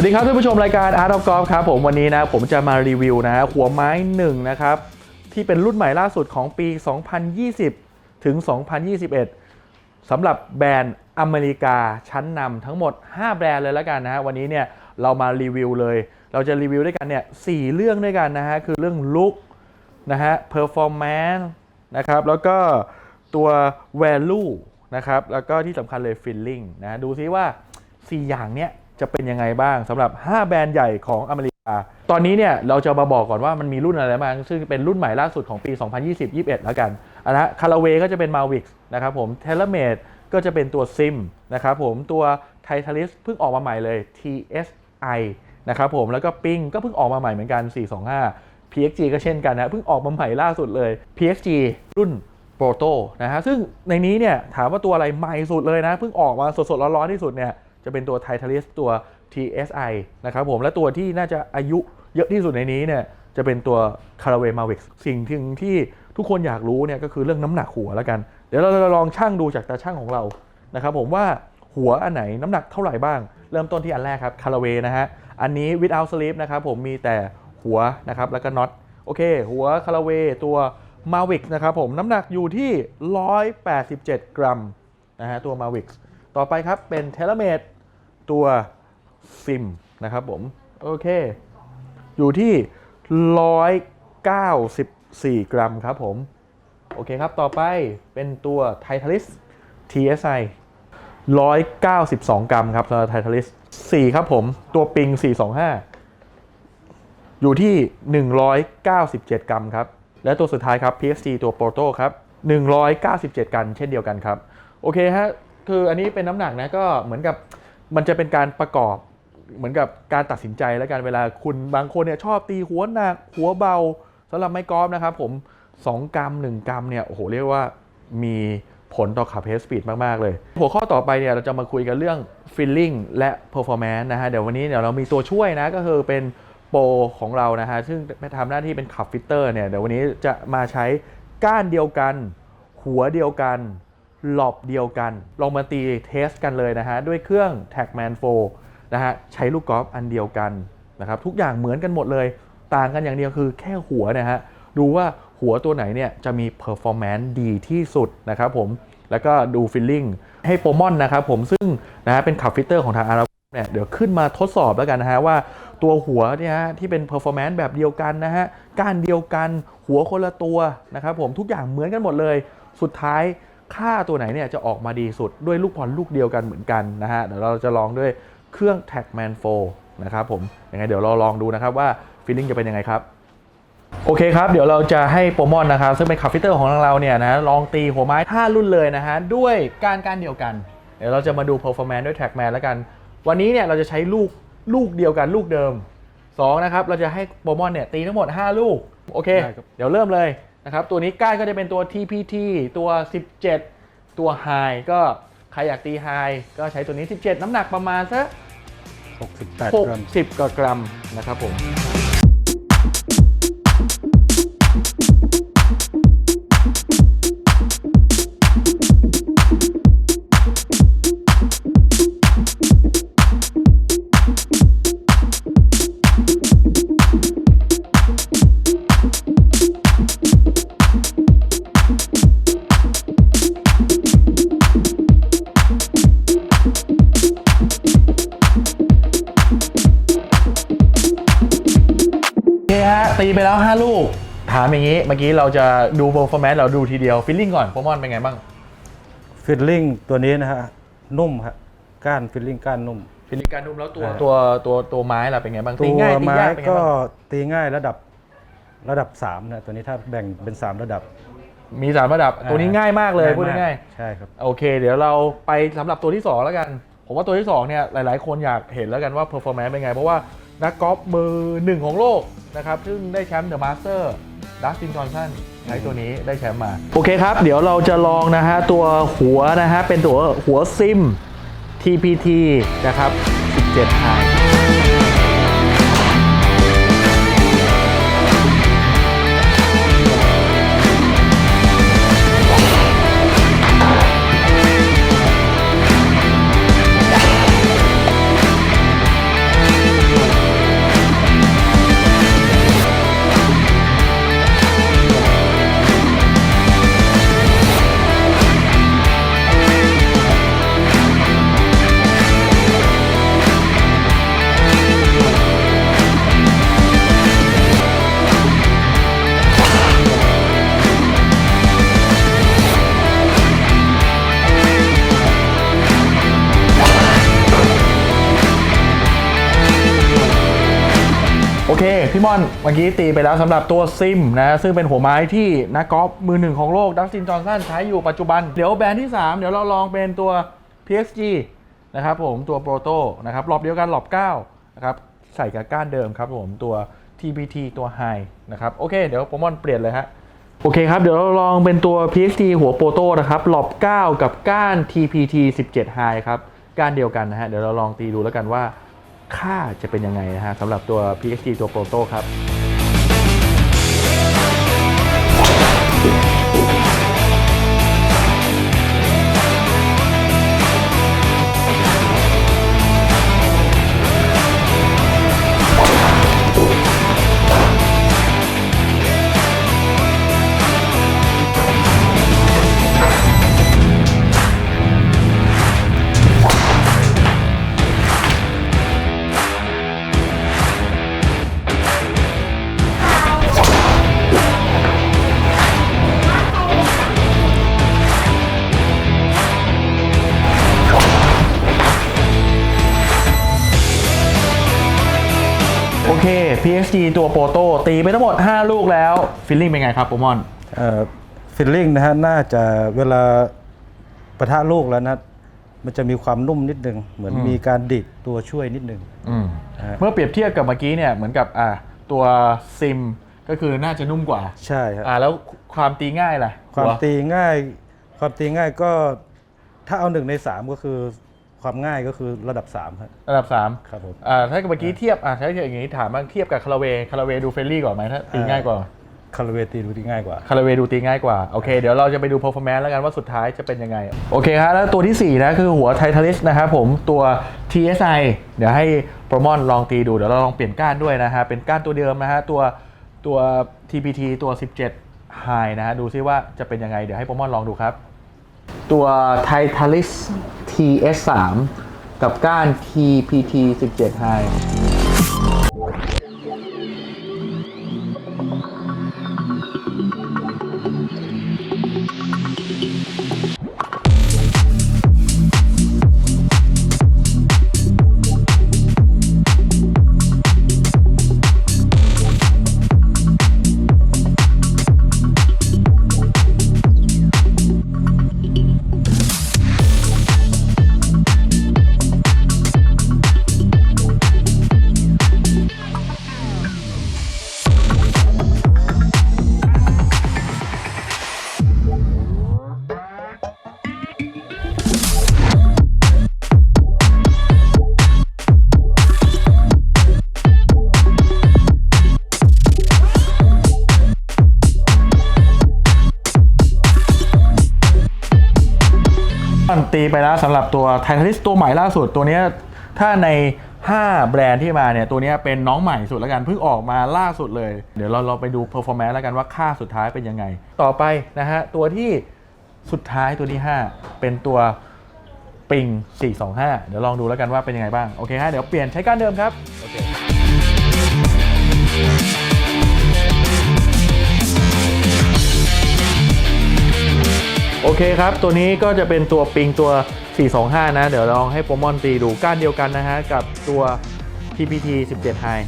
สวัสดีครับท่านผู้ชมรายการ Art of Golf ครับผมวันนี้นะผมจะมารีวิวนะหัวไม้หนึ่งนะครับที่เป็นรุ่นใหม่ล่าสุดของปี 2020 ถึง 2021สำหรับแบรนด์อเมริกาชั้นนำทั้งหมด 5 แบรนด์เลยแล้วกันนะฮะวันนี้เนี่ยเรามารีวิวเลย เราจะรีวิวด้วยกันเนี่ยสเรื่องด้วยกันนะฮะคือเรื่องลุคนะฮะ performance นะครับแล้วก็ตัว value นะครับแล้วก็ที่สำคัญเลย feeling นะดูซิว่า 4 อย่างเนี้ย จะเป็นยังไงบ้างสำหรับ 5 แบรนด์ใหญ่ของอเมริกา ตอนนี้เนี่ยเราจะมาบอกก่อนว่ามันมีรุ่นอะไรบ้างซึ่งเป็นรุ่นใหม่ล่าสุดของปี 2020-21 แล้วกันอันนะคาราเวก็จะเป็น Mavic นะครับผม t e l e m a d ก็จะเป็นตัว Sim นะครับผมตัว Titleist เพิ่งออกมาใหม่เลย TSI นะครับผมแล้วก็ Ping ก็เพิ่งออกมาใหม่เหมือนกัน 425 PXG ก็เช่นกันนะเพิ่งออกมาใหม่ล่าสุดเลย PXG รุ่น Proto นะฮะซึ่งในนี้เนี่ยถามว่าตัวอะไรใหม่สุดเลยนะเพิ่งออกมาสดๆร้อนๆที่สุดเนี่ย จะเป็นตัว Titleist ตัว TSI นะครับผมและตัวที่น่าจะอายุเยอะที่สุดในนี้เนี่ยจะเป็นตัว Caraway Mavic สิ่งที่ที่ทุกคนอยากรู้เนี่ยก็คือเรื่องน้ำหนักหัวแล้วกัน เดี๋ยวเราจะลองชั่งดูจากตาช่างของเรานะครับผมว่าหัวอันไหนน้ำหนักเท่าไหร่บ้าง เริ่มต้นที่อันแรกครับ Caraway นะฮะอันนี้ without sleeve นะครับผมมีแต่หัวนะครับแล้วก็น็อตโอเค หัว Caraway ตัว Mavic นะครับผมน้ำหนักอยู่ที่ 187 กรัมนะฮะตัว Mavic ต่อไปครับเป็น t e l e m a d ตัวซิมนะครับผม โอเค อยู่ที่ 194 กรัมครับผม โอเคครับ ต่อไปเป็นตัว Titleist TSI 192 กรัมครับสำหรับ Titleist 4ครับผม ตัวปิง 425 อยู่ที่ 197 กรัมครับ และตัวสุดท้ายครับ PSC ตัว Proto ครับ 197กรัมเช่นเดียวกันครับ โอเคฮะ คืออันนี้เป็นน้ำหนักนะก็เหมือนกับมันจะเป็นการประกอบเหมือนกับการตัดสินใจแล้วกันเวลาคุณบางคนเนี่ยชอบตีหัวหนักหัวเบาสำหรับไม้กอล์ฟนะครับผม 2 กรัม 1 กรัมเนี่ยโอ้โหเรียกว่ามีผลต่อขับเฮสปีดมาก ๆ เลย หัวข้อต่อไปเนี่ยเราจะมาคุยกันเรื่อง feeling และ performance นซ์นะฮะ เดี๋ยววันนี้เดี๋ยวเรามีตัวช่วยนะ ก็คือเป็นโปรของเรานะฮะ ซึ่งทำหน้าที่เป็นขับฟิลเตอร์เนี่ยเดี๋ยววันนี้จะมาใช้ก้านเดียวกัน หัวเดียวกัน หลอบเดียวกัน ลองมาตีเทสกันเลยนะฮะ ด้วยเครื่อง Tagman 4นะฮะ ใช้ลูกกอล์ฟอันเดียวกันนะครับ ทุกอย่างเหมือนกันหมดเลย ต่างกันอย่างเดียวคือแค่หัวนะฮะ ดูว่าหัวตัวไหนเนี่ยจะมี performance ดีที่สุดนะครับผม แล้วก็ดู feeling ให้โปรมอนนะครับผม ซึ่งนะฮะเป็นขับฟิเตอร์ของทางอาราเนี่ยเดี๋ยวขึ้นมาทดสอบแล้วกันนะฮะว่าตัวหัวเนี่ยฮะที่เป็น performance แบบเดียวกันนะฮะ ก้านเดียวกัน หัวคนละตัวนะครับผมทุกอย่างเหมือนกันหมดเลย สุดท้าย ค่าตัวไหนเนี่ยจะออกมาดีสุดด้วยลูกบอลลูกเดียวกันเหมือนกันนะฮะเดี๋ยวเราจะลองด้วยเครื่อง Tagman 4นะครับผมยังไงเดี๋ยวเราลองดูนะครับว่าฟีลลิ่งจะเป็นยังไงครับโอเคครับ เดี๋ยวเราจะให้โปรมอนนะครับซึ่งเป็นขับฟิลเตอร์ของเราเนี่ยนะลองตีหัวไม้ 5 รุ่นเลยนะฮะ ด้วยการการเดียวกัน เดี๋ยวเราจะมาดู performance ด้วย Tagman แล้วกัน วันนี้เนี่ยเราจะใช้ลูกลูกเดียวกันลูกเดิม 2 นะครับ เราจะให้โปรมอนเนี่ยตีทั้งหมด 5 ลูก โอเคได้ครับเดี๋ยวเริ่มเลย นะครับตัวนี้ก้านก็จะเป็นตัว TPT ตัว 17 ตัว High ก็ใครอยากตี High ก็ใช้ตัวนี้ 17 น้ำหนักประมาณสัก68 กรัม 60กว่ากรัมนะครับผม ไปแล้ว 5 ลูก ถามอย่างนี้ เมื่อกี้เราจะดู performance เราดูทีเดียว feeling ก่อนโปรมอนเป็นไงบ้างฟิลลิ่งตัวนี้นะฮะนุ่มฮะก้านฟิลลิ่งก้านนุ่ม feeling การนุ่มแล้วตัวอ่าตัวตัวตัวไม้ล่ะเป็นไงบ้างตัตีวง่ายตีไม้ยากเป็นไงก็บ้างตีง่ายระดับระดับ3นะตัวนี้ถ้าแบ่งเป็น 3 ระดับมีสามระดับตัวนี้ง่ายมากเลยพูดง่ายใช่ครับ ๆโอเค เดี๋ยวเราไปสำหรับตัวที่2แล้วกัน ผมว่าตัวที่2เนี่ยหลาย ๆ คนอยากเห็นแล้วกันว่า performance เป็นไง เพราะว่า นักกอล์ฟมือหนึ่งของโลกนะครับ ซึ่งได้แชมป์เดอะมาสเตอร์ดัสตินจอห์นสันใช้ตัวนี้ได้แชมป์มา โอเคครับ เดี๋ยวเราจะลองนะฮะ ตัวหัวนะฮะ เป็นตัวหัวซิม TPT นะครับ 17ไทย พี่มอนเมื่อกี้ตีไปแล้วสำหรับตัวซิมนะซึ่งเป็นหัวไม้ที่นักกอล์ฟมือหนึ่งของโลกดัสตินจอห์นสันใช้อยู่ปัจจุบัน เดี๋ยวแบรนด์ที่ 3 เดี๋ยวเราลองเป็นตัว PSG นะครับผมตัวโปรโตนะครับรอบเดียวกันรอบ9นะครับใส่กับก้านเดิมครับผมตัว TPT ตัว High นะครับโอเค เดี๋ยวโปรมอนเปลี่ยนเลยฮะโอเคครับ เดี๋ยวเราลองเป็นตัว PXT หัวโปรโตนะครับหลอบ 9 กับก้าน TPT 17 High ครับ ก้านเดียวกันนะฮะ เดี๋ยวเราลองตีดูแล้วกันว่า ค่าจะเป็นยังไงนะฮะสำหรับตัว PXT ตัวโปรโตครับ PSG ตัวโปรโตตีไปทั้งหมด 5 ลูกแล้วฟิลลิ่งเป็นไงครับโปรมอนฟิลลิ่งนะฮะน่าจะเวลาปะทะลูกแล้วนะมันจะมีความนุ่มนิดนึง เหมือนอืมมีการดิดตัวช่วยนิดนึงอืมฮะเมื่อเปรียบเทียบกับเมื่อกี้เนี่ยเหมือนกับอ่าตัวซิมก็คือน่าจะนุ่มกว่า ใช่ครับอ่าแล้วความตีง่ายล่ะ ความหัตีง่าย ความตีง่ายก็ถ้าเอาหนึ่งในสามก็คือ ความง่ายก็คือระดับ3ครับระดับ3ครับผมอ่าถ้าเมื่อกี้เทียบอ่าถ้าอย่างนี้ถามบ้างเทียบกับคาราเวคาราเวดูเฟรนลี่กว่าไหมถ้าตีง่ายกว่าคาราเวตีดูที่ง่ายกว่าคาราเวดูตีง่ายกว่า โอเค เดี๋ยวเราจะไปดู performance แล้วกันว่าสุดท้ายจะเป็นยังไง โอเคครับแล้วตัวที่ 4 นะ คือหัวไททาลิสนะครับผมตัว TSI เดี๋ยวให้โปรมอนลองตีดู เดี๋ยวเราลองเปลี่ยนก้านด้วยนะฮะ เป็นก้านตัวเดิมนะฮะ ตัวตัว TPT ตัว 17 High นะฮะ ดูซิว่าจะเป็นยังไง เดี๋ยวให้โปรมอนลองดูครับ ตัว Titalis TS3 กับก้าน TPT 17 High ตีไปแล้วสำหรับตัวไทท a ลิสตัวใหม่ล่าสุดตัวนี้ถ้าใน 5 แบรนด์ที่มาเนี่ยตัวนี้เป็นน้องใหม่สุดแล้วกันเพิ่งออกมาล่าสุดเลย เดี๋ยวเราเราไปดู performance แล้วกันว่าค่าสุดท้ายเป็นยังไง ต่อไปนะฮะตัวที่สุดท้ายตัวที่ 5 เป็นตัวปิง 425 เดี๋ยวลองดูแล้วกันว่าเป็นยังไงบ้าง โอเคฮะ เดี๋ยวเปลี่ยนใช้ก้านเดิมครับ โอเค ครับ ตัวนี้ก็จะเป็นตัวปิงตัว 425 นะ เดี๋ยวลองให้โปรมอนตีดูก้านเดียวกันนะฮะ กับตัว TPT 17 High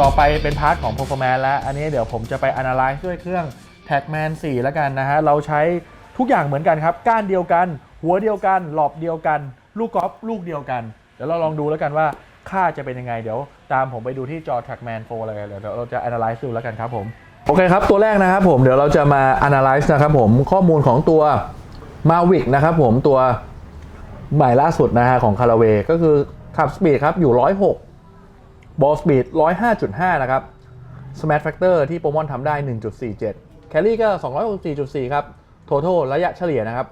ต่อไปเป็นพาร์ทของ performance แล้ว อันนี้เดี๋ยวผมจะไป analyze ด้วยเครื่อง Tagman 4 แล้วกันนะฮะ เราใช้ทุกอย่างเหมือนกันครับ ก้านเดียวกัน หัวเดียวกัน หลอบเดียวกัน ลูกกอล์ฟลูกเดียวกัน เดี๋ยวเราลองดูแล้วกันว่าค่าจะเป็นยังไง เดี๋ยวตามผมไปดูที่จอ Trackman 4เลยเดี๋ยวเราจะ analyze ดูแล้วกันครับผม โอเคครับ ตัวแรกนะครับผม เดี๋ยวเราจะมา analyze นะครับผม ข้อมูลของตัว Mavic นะครับผม ตัวใหม่ล่าสุดนะฮะของ c a r a w a y ก็คือขับสปีดครับอยู่ 106 บอลสปีด105.5 นะครับ Smash Factor ที่โปรมอนทำได้ 1.47 แคลรี่ก็ 264.4 ครับ Total ระยะเฉลี่ยนะครับ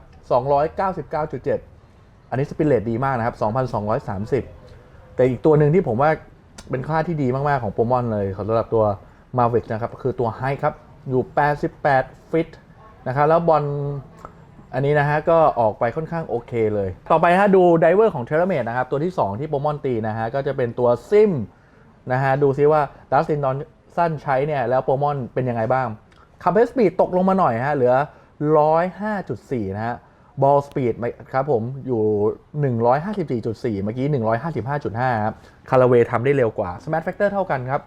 299.7 อันนี้สปินเลตดีมากนะครับ 2,230 แต่อีกตัวหนึ่งที่ผมว่าเป็นค่าที่ดีมาก ๆ ของโปรมอนเลยสำหรับตัว Mavic นะครับ คือตัว High ครับ อยู่ 88 ฟิตนะครับ แล้วบอลอันนี้นะฮะ ก็ออกไปค่อนข้างโอเคเลย ต่อไปฮะดูไดเวอร์ของเทเลเมดนะครับ ตัวที่ 2 ที่โปรมอนตีนะฮะ ก็จะเป็นตัวซิม นะฮะ ดูซิว่าดัสตินดอนสั้นใช้เนี่ย แล้วโปรมอนเป็นยังไงบ้างคัมเพสปีดตกลงมาหน่อยฮะ เหลือ 105.4 นะฮะบอลสปีดครับผมอยู่ 154.4 เมื่อกี้ 155.5 ครับคาราเวทำได้เร็วกว่า Smart Factor เท่ากันครับ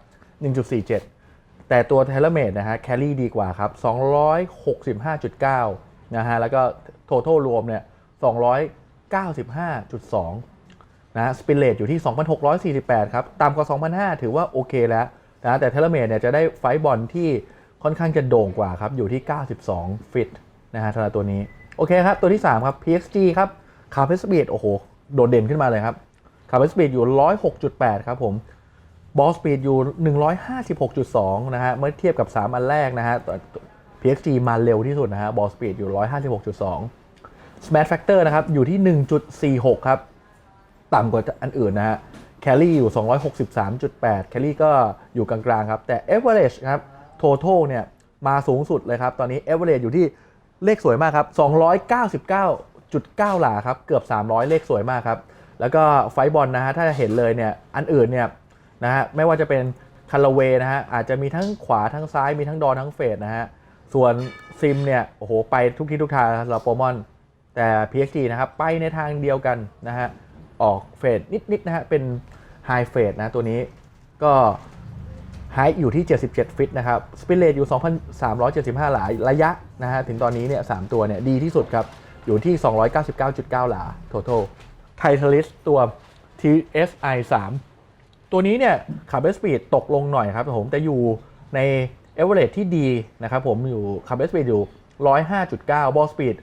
1.47 แต่ตัว t e l e m a d e นะฮะแคลรี่ดีกว่าครับ 265.9 นะฮะ แล้วก็ total รวมเนี่ย 295.2 นะสปินเลตอยู่ที่ 2,648 ครับ ต่ำกว่า 2,500 ถือว่าโอเคแล้วนะแต่เทเลเมดเนี่ยจะได้ไฟบอลที่ค่อนข้างจะโด่งกว่าครับ อยู่ที่ 92 ฟิตนะฮะสำหรับตัวนี้ โอเคครับ ตัวที่ 3 ครับ PXG ครับคาร์เพสปีดโอ้โห โดดเด่นขึ้นมาเลยครับคาร์เพสปีดอยู่ 106.8 ครับผมบอลสปีดอยู่ 156.2 นะฮะ เมื่อเทียบกับ 3 อันแรกนะฮะ PXG มาเร็วที่สุดนะฮะบอลสปีดอยู่ 156.2 Smash Factor นะครับ อยู่ที่ 1.46 ครับ ต่ำกว่าอันอื่นนะฮะแคลรี่อยู่ 263.8 แคลรี่ก็อยู่กลางๆครับ แต่ average ครับ total เนี่ยมาสูงสุดเลยครับ ตอนนี้ average อยู่ที่เลขสวยมากครับ 299.9 หลาครับ เกือบ 300 เลขสวยมากครับ แล้วก็ไฟบอลนะฮะ ถ้าจะเห็นเลยเนี่ย อันอื่นเนี่ยนะฮะ ไม่ว่าจะเป็นคาราเวนะฮะ อาจจะมีทั้งขวาทั้งซ้าย มีทั้งดอทั้งเฟดนะฮะ ส่วนซิมเนี่ย โอ้โห ไปทุกที่ทุกทางสำหรับโปรมอน แต่ PXG นะครับ ไปในทางเดียวกันนะฮะ ออกเฟดนิดๆนะฮะเป็นไฮเฟดนะตัวนี้ก็ไฮอยู่ที่ 77 ฟิตนะครับสปินเลตอยู่ 2,375 หลาระยะนะฮะถึงตอนนี้เนี่ย3ตัวเนี่ยดีที่สุดครับ อยู่ที่ 299.9 หลา total ไททลิสตัว TSI 3 ตัวนี้เนี่ยขับเบสปีดตกลงหน่อยครับผมแต่อยู่ในเอเวอเรที่ดีนะครับผมอยู่ขับเบสปีดอยู่ 105.9 บอลสปีด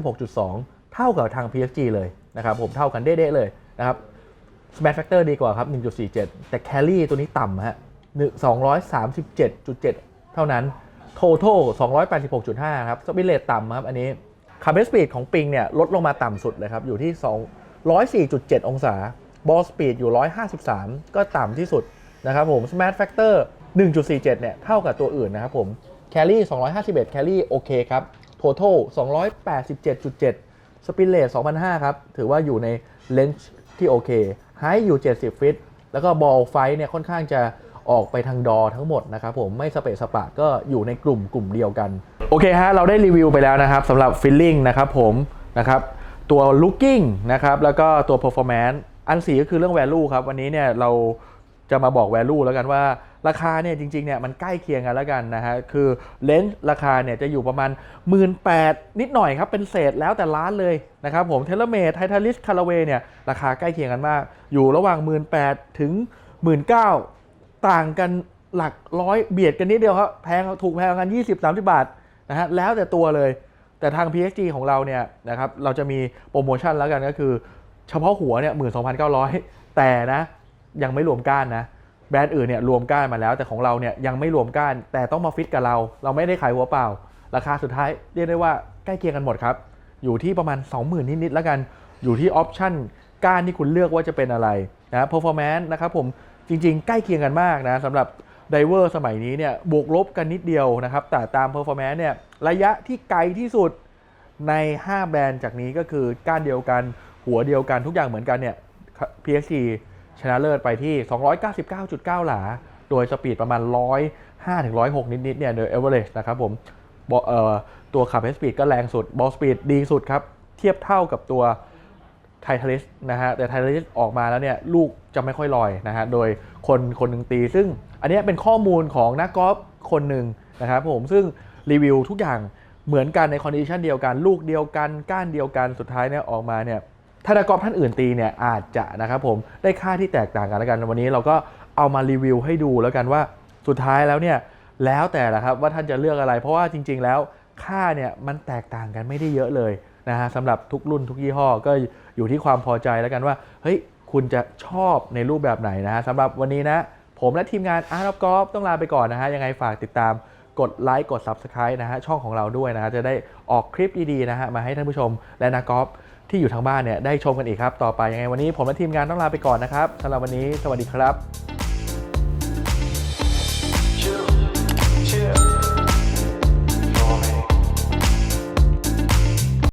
156.2 เท่ากับทาง PSG เลยนะครับผมเท่ากันเด้ๆเลยนะครับ Smash Factor ดีกว่าครับ 1.47 แต่ Carry ตัวนี้ต่ำฮะ237.7 เท่านั้น Total 286.5 ครับ Spin Rate ต่ำครับ อันนี้ c a r b e Speed ของปิงเนี่ยลดลงมาต่ำสุดเลยครับ อยู่ที่ 204.7 องศา Ball Speed อยู่ 153 ก็ต่ำที่สุดนะครับผม Smash Factor 1.47 เนี่ยเท่ากับตัวอื่นนะครับผม Carry 251 Carry โอเคครับ Total 287.7 สปินเลท2,005 ครับ ถือว่าอยู่ในเลนส์ที่โอเคไฮอยู่ 70 ฟิต แล้วก็บอลไฟเนี่ยค่อนข้างจะออกไปทางดอทั้งหมดนะครับผมไม่สเปะสปะก็อยู่ในกลุ่มกลุ่มเดียวกัน โอเคฮะ เราได้รีวิวไปแล้วนะครับสำหรับ Feeling นะครับผมนะครับตัว Looking นะครับแล้วก็ตัว Performance อันสีก็คือเรื่อง Value ครับ วันนี้เนี่ยเรา จะมาบอก Value แล้วกันว่าราคาเนี่ยจริงๆเนี่ยมันใกล้เคียงกันแล้วกันนะฮะคือเลนส์ราคาเนี่ยจะอยู่ประมาณ 1 8ื่นนิดหน่อยครับ เป็นเศษแล้วแต่ร้านเลยนะครับผมเทเลเมทไททาลิสคาราเวเนี่ยราคาใกล้เคียงกันมาก อยู่ระหว่าง 1 8ื่นถึง 1 9ื่นต่างกันหลักร้อยเบียดกันนิดเดียวครับแพงถูกแพงกัน 20-30 บาทนะฮะแล้วแต่ตัวเลย แต่ทาง PSG ของเราเนี่ยนะครับเราจะมีโปรโมชั่นแล้วกันก็คือ เฉพาะหัวเนี่ย12,900แต่นะ ยังไม่รวมก้านนะแบรนด์อื่นเนี่ยรวมก้านมาแล้ว แต่ของเราเนี่ยยังไม่รวมก้าน แต่ต้องมาฟิตกับเรา เราไม่ได้ขายหัวเปล่า ราคาสุดท้ายเรียกได้ว่าใกล้เคียงกันหมดครับ อยู่ที่ประมาณ 20,000 นิดๆแล้วกัน อยู่ที่ออปชั่นก้านที่คุณเลือกว่าจะเป็นอะไรนะ performance นะครับผมจริงๆ ใกล้เคียงกันมากนะสำหรับไดเวอร์สมัยนี้เนี่ยบวกลบกันนิดเดียวนะครับแต่ตาม performance เนี่ยระยะที่ไกลที่สุดใน 5 แบรนด์จากนี้ก็คือก้านเดียวกันหัวเดียวกันทุกอย่างเหมือนกันเนี่ย PSG ชนะเลิศไปที่ 299.9 หลา โดยสปีดประมาณ 105ถึง106 นิดๆเนี่ยโดย average นะครับผมบตัวขับ speed ก็แรงสุด ball speed ดีสุดครับ เทียบเท่ากับตัวไททาริสนะฮะแต่ไททาริสออกมาแล้วเนี่ยลูกจะไม่ค่อยลอยนะฮะโดยคนคนหนึ่งตี ซึ่งอันนี้เป็นข้อมูลของนักกอล์ฟคนหนึ่งนะครับผมซึ่งรีวิวทุกอย่างเหมือนกันในคอนดิชันเดียวกัน ลูกเดียวกัน ก้านเดียวกันสุดท้ายเนี่ยออกมาเนี่ย ถ้านักกอล์ฟท่านอื่นตีเนี่ยอาจจะนะครับผมได้ค่าที่แตกต่างกันแล้วกันวันนี้เราก็เอามารีวิวให้ดูแล้วกันว่าสุดท้ายแล้วเนี่ยแล้วแต่ละครับว่าท่านจะเลือกอะไร เพราะว่าจริง ๆ แล้วค่าเนี่ยมันแตกต่างกันไม่ได้เยอะเลยนะฮะสำหรับทุกรุ่นทุกยี่ห้อก็อยู่ที่ความพอใจแล้วกันว่าเฮ้ยคุณจะชอบในรูปแบบไหนนะฮะสำหรับวันนี้นะ ผมและทีมงาน Art of Golf ต้องลาไปก่อนนะฮะยังไงฝากติดตามกดไลค์กด Subscribe นะฮะช่องของเราด้วยนะฮะจะได้ออกคลิปดีๆนะฮะมาให้ท่านผู้ชมและนักกอล์ฟ ที่อยู่ทางบ้านเนี่ยได้ชมกันอีกครับ ต่อไปยังไงวันนี้ผมและทีมงานต้องลาไปก่อนนะครับสำหรับวันนี้สวัสดีครับ